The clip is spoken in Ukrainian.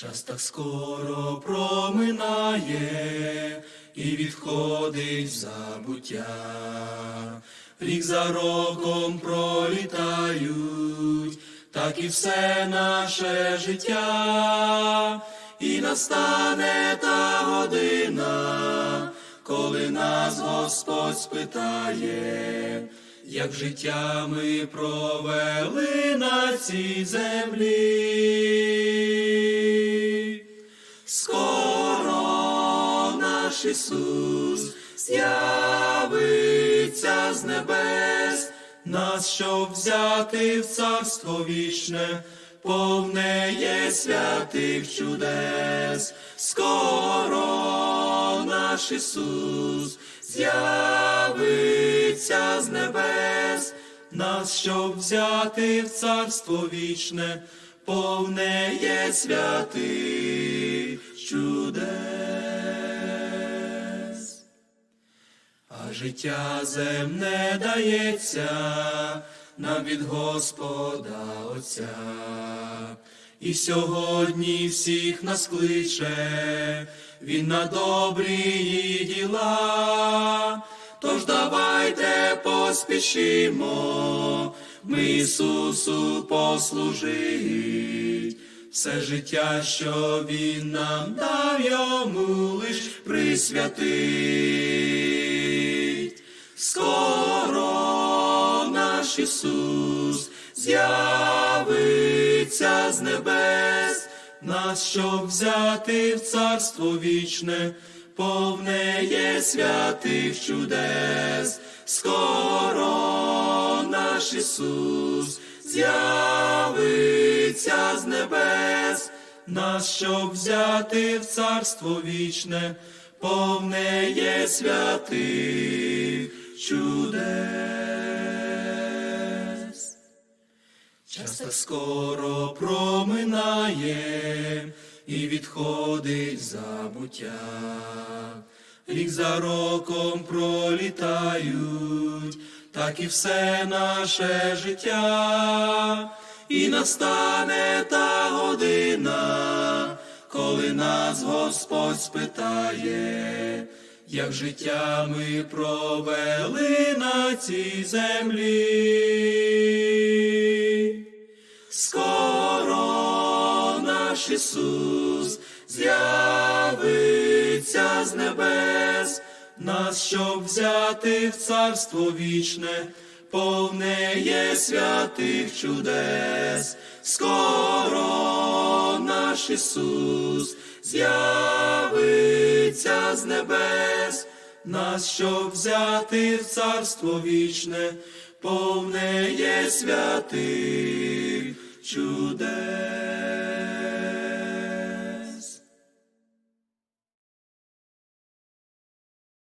Час так скоро проминає і відходить в забуття. Рік за роком пролітають, так і все наше життя, і настане та година, коли нас Господь спитає, як життя ми провели на цій землі. Скоро наш Ісус з'явиться з небес, нас, щоб взяти в царство вічне, повне є святих чудес. Скоро наш Ісус з'явиться з небес, нас, щоб взяти в царство вічне, повне є святих чудес. А життя земне дається нам від Господа Отця. І сьогодні всіх нас кличе Він на добрі діла. Тож давайте поспішимо, ми Ісусу послужить. Все життя, що Він нам дав, йому лиш присвятить. Скоро наш Ісус з'явиться з небес, нас, щоб взяти в царство вічне, повне є святих чудес. Скоро наш Ісус з'явиться з небес, нас, щоб взяти в царство вічне, повне є святих чудес. Час так скоро проминає і відходить забуття. Рік за роком пролітають, так і все наше життя, і настане та година, коли нас Господь спитає, як життя ми провели на цій землі. Скоро наш Ісус з'явиться з небес, нас, щоб взяти в царство вічне, повне є святих чудес. Скоро наш Ісус з'явиться з небес, нас, щоб взяти в царство вічне, повне є святих чудес.